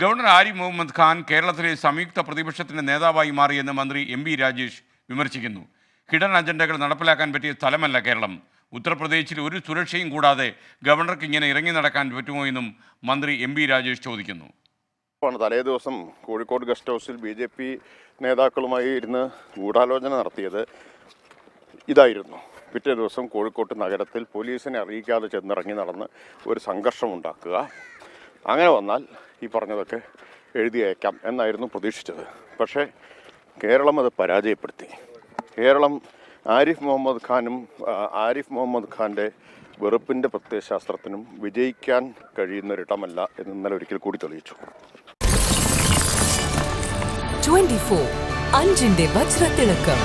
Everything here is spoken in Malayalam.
ഗവർണർ ആരിഫ് മുഹമ്മദ് ഖാൻ കേരളത്തിലെ സംയുക്ത പ്രതിപക്ഷത്തിന്റെ നേതാവായി മാറിയെന്ന് മന്ത്രി എം ബി രാജേഷ് വിമർശിക്കുന്നു. ഹിഡൻ അജണ്ടകൾ നടപ്പിലാക്കാൻ പറ്റിയ സ്ഥലമല്ല കേരളം. ഉത്തർപ്രദേശിൽ ഒരു സുരക്ഷയും കൂടാതെ ഗവർണർക്ക് ഇങ്ങനെ ഇറങ്ങി നടക്കാൻ പറ്റുമോ എന്നും മന്ത്രി എം ബി രാജേഷ് ചോദിക്കുന്നു. തലേ ദിവസം കോഴിക്കോട് ഗസ്റ്റ് ഹൗസിൽ ബി ജെ പി നേതാക്കളുമായി ഇരുന്ന് ഗൂഢാലോചന നടത്തിയത് ഇതായിരുന്നു. പിറ്റേ ദിവസം കോഴിക്കോട്ട് നഗരത്തിൽ പോലീസിനെ അറിയിക്കാതെ ചെന്നിറങ്ങി നടന്ന് ഒരു സംഘർഷം ഉണ്ടാക്കുക. അങ്ങനെ വന്നാൽ ഈ പറഞ്ഞതൊക്കെ എഴുതി അയക്കാം എന്നായിരുന്നു പ്രതീക്ഷിച്ചത്. പക്ഷേ കേരളം അത് പരാജയപ്പെടുത്തി. കേരളം ആരിഫ് മുഹമ്മദ് ഖാനും ആരിഫ് മുഹമ്മദ് ഖാന്റെ വെറുപ്പിന്റെ പ്രത്യയശാസ്ത്രത്തിനും വിജയിക്കാൻ കഴിയുന്ന ഒരിടമല്ല എന്ന് ഇന്നലെ ഒരിക്കൽ കൂടി തെളിയിച്ചു. 24 അഞ്ചിന്റെ വജ്രത്തിളക്കം.